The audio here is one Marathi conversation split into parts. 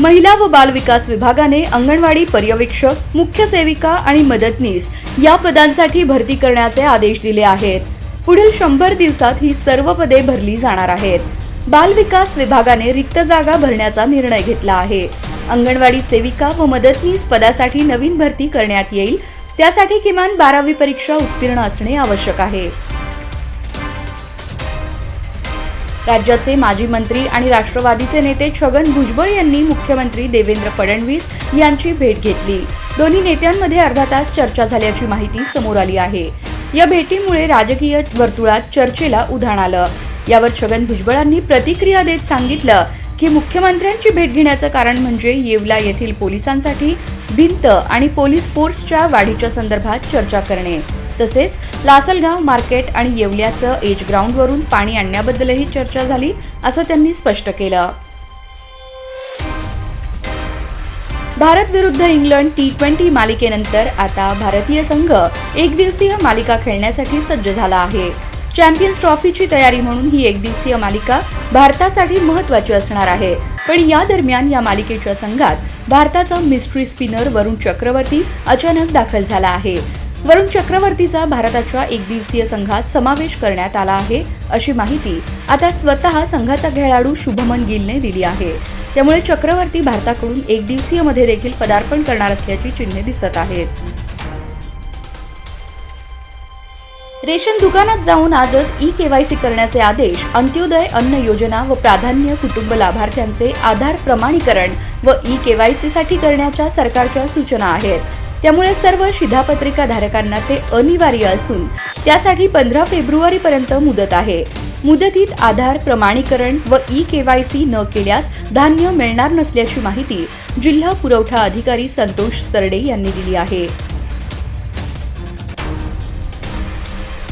महिला व बाल विकास विभागाने अंगणवाडी पर्यवेक्षक मुख्य सेविका आणि मदतनीस या पदांसाठी भरती करण्याचे आदेश दिले आहेत. पुढील शंभर दिवसात ही सर्व पदे भरली जाणार आहेत. बाल विकास विभागाने रिक्त जागा भरण्याचा निर्णय घेतला आहे. अंगणवाडी सेविका व मदतनीस पदासाठी नवीन भरती करण्यात येईल. त्यासाठी किमान बारावी परीक्षा उत्तीर्ण असणे आवश्यक आहे. राज्याचे माजी मंत्री आणि राष्ट्रवादीचे नेते छगन भुजबळ यांनी मुख्यमंत्री देवेंद्र फडणवीस यांची भेट घेतली. दोन्ही नेत्यांमध्ये अर्धा तास चर्चा झाल्याची माहिती समोर आली आहे. या भेटीमुळे राजकीय वर्तुळात चर्चेला उधाण आलं. यावर छगन भुजबळांनी प्रतिक्रिया देत सांगितलं की मुख्यमंत्र्यांची भेट घेण्याचं कारण म्हणजे येवला येथील पोलिसांसाठी भिंत आणि पोलीस फोर्सच्या वाढीच्या संदर्भात चर्चा करणे. तसेच लासलगाव मार्केट आणि येवल्याचं एज ग्राउंडवरून पाणी आणण्याबद्दलही चर्चा झाली असं त्यांनी स्पष्ट केलं. भारत विरुद्ध इंग्लंड टी ट्वेंटी मालिकेनंतर आता भारतीय संघ एकदिवसीय मालिका खेळण्यासाठी सज्ज झाला आहे. चॅम्पियन्स ट्रॉफीची तयारी म्हणून ही एकदिवसीय मालिका भारतासाठी महत्वाची असणार आहे. पण या दरम्यान या मालिकेच्या संघात भारताचा मिस्ट्री स्पिनर वरुण चक्रवर्ती अचानक दाखल झाला आहे. वरुण चक्रवर्तीचा भारताच्या एकदिवसीय संघात समावेश करण्यात आला आहे अशी माहिती आता स्वतः संघाचा खेळाडू शुभमन गिलने दिली आहे. त्यामुळे चक्रवर्ती भारताकडून एकदिवसीयमध्ये देखील पदार्पण करणार असल्याची चिन्हे दिसत आहेत. रेशन दुकानात जाऊन आजच ई केवायसी करण्याचे आदेश अंत्योदय अन्न योजना व प्राधान्य कुटुंब लाभार्थ्यांचे आधार प्रमाणीकरण व ई केवायसी साठी करण्याच्या सरकारच्या सूचना आहेत. त्यामुळे सर्व शिधापत्रिका धारकांना ते अनिवार्य असून त्यासाठी पंधरा फेब्रुवारी पर्यंत मुदत आहे. मुदतीत आधार प्रमाणीकरण व ई केवायसी न केल्यास धान्य मिळणार नसल्याची माहिती जिल्हा पुरवठा अधिकारी संतोष सरडे यांनी दिली आहे.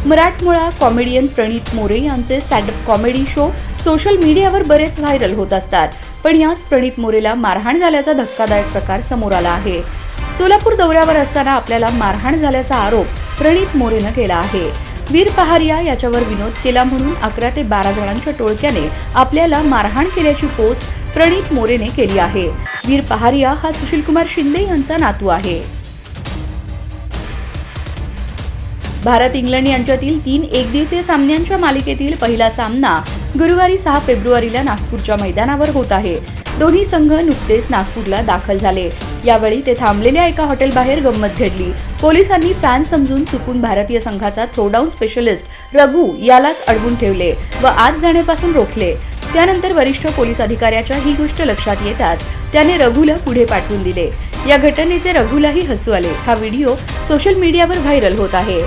मराठमोळा कॉमेडियन प्रणित मोरे यांचे स्टँडअप कॉमेडी शो सोशल मीडियावर बरेच व्हायरल होत असतात. पण याच प्रणित मोरेला मारहाण झाल्याचा धक्कादायक प्रकार समोर आला आहे. सोलापूर दौऱ्यावर असताना आपल्याला मारहाण झाल्याचा आरोप प्रणित मोरेनं केला आहे. वीर पहारिया याच्यावर विनोद केला म्हणून अकरा ते बारा जणांच्या टोळक्याने आपल्याला मारहाण केल्याची पोस्ट प्रणित मोरेने केली आहे. वीर पहारिया हा सुशीलकुमार शिंदे यांचा नातू आहे. भारत इंग्लंड यांच्यातील तीन एकदिवसीय सामन्यांच्या मालिकेतील पहिला सामना गुरुवारी सहा फेब्रुवारीला नागपूरच्या मैदानावर होत आहे. दोन्ही संघ नुकतेच नागपूरला दाखल झाले. यावेळी ते थांबलेल्या एका हॉटेलबाहेर गंमत घडली. पोलिसांनी फॅन समजून चुकून भारतीय संघाचा थ्रोडाऊन स्पेशलिस्ट रघु यालाच अडवून ठेवले व आत जाण्यापासून रोखले. त्यानंतर वरिष्ठ पोलीस अधिकाऱ्याच्या ही गोष्ट लक्षात येताच त्याने रघुला पुढे पाठवून दिले. या घटनेचे रघुलाही हसू आले. हा व्हिडिओ सोशल मीडियावर व्हायरल होत आहे.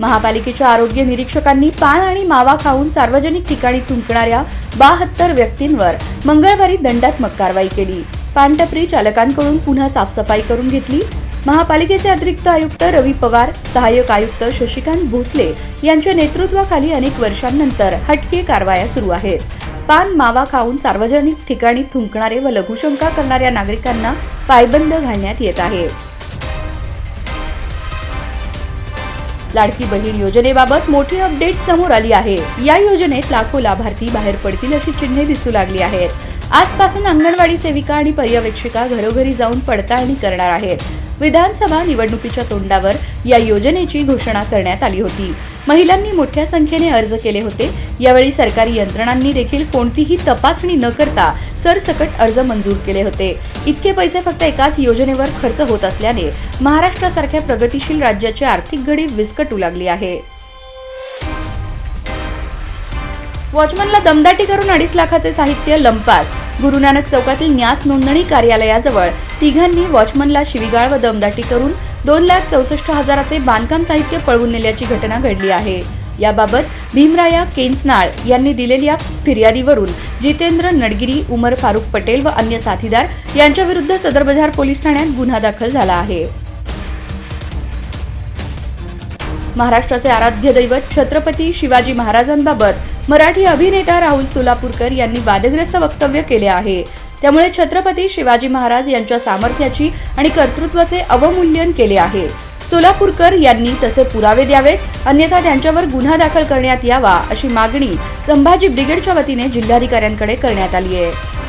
महापालिकेच्या आरोग्य निरीक्षकांनी पान आणि मावा खाऊन सार्वजनिक ठिकाणी थुंकणाऱ्या बाहत्तर व्यक्तींवर मंगळवारी दंडात्मक कारवाई केली. पानटपरी चालकांकडून पुन्हा साफसफाई करून घेतली. महापालिकेचे अतिरिक्त आयुक्त रवी पवार सहाय्यक आयुक्त शशिकांत भोसले यांच्या नेतृत्वाखाली अनेक वर्षांनंतर हटके कारवाया सुरू आहेत. पान मावा खाऊन सार्वजनिक ठिकाणी थुंकणारे व लघुशंका करणाऱ्या नागरिकांना पायबंद घालण्यात येत आहे. लाडकी बहीण योजनेबाबत मोठी अपडेट समोर आली आहे. या योजनेत लाखो लाभार्थी बाहेर पडतील अशी चिन्हे दिसू लागली आहेत. आजपासून अंगणवाडी सेविका आणि पर्यवेक्षिका घरोघरी जाऊन पडताळणी करणार आहेत. विधानसभा निवडणुकीच्या तोंडावर या योजनेची घोषणा करण्यात आली होती. महिलांनी मोठ्या संख्येने अर्ज केले होते. यावेळी सरकारी यंत्रणांनी देखील कोणतीही तपासणी न करता सरसकट अर्ज मंजूर केले होते. इतके पैसे फक्त एकाच योजनेवर खर्च होत असल्याने महाराष्ट्रासारख्या प्रगतीशील राज्याची आर्थिक घडी विस्कटू लागली आहे. वॉचमनला दमदाटी करून अडीच लाखाचे साहित्य लंपास. गुरुनानक चौकातील न्यास नोंदणी कार्यालयाजवळ तिघांनी वॉचमनला शिवीगाळ व दमदाटी करून दोन लाख चौसष्ट हजाराचे बांधकाम साहित्य पळवून नेल्याची घटना घडली आहे. याबाबत भीमराया केन्सनाळ यांनी दिलेल्या फिर्यादीवरून जितेंद्र नडगिरी उमर फारुक पटेल व अन्य साथीदार यांच्या विरुद्ध सदर बजार पोलीस ठाण्यात गुन्हा दाखल झाला आहे. महाराष्ट्राचे आराध्य दैवत छत्रपती शिवाजी महाराजांबाबत मराठी अभिनेता राहुल सोलापूरकर यांनी वादग्रस्त वक्तव्य केले आहे. त्यामुळे छत्रपती शिवाजी महाराज यांच्या सामर्थ्याची आणि कर्तृत्वाचे अवमूल्यन केले आहे. सोलापूरकर यांनी तसे पुरावे द्यावेत अन्यथा त्यांच्यावर गुन्हा दाखल करण्यात यावा अशी मागणी संभाजी ब्रिगेडच्या वतीने जिल्हाधिकाऱ्यांकडे करण्यात आली आहे.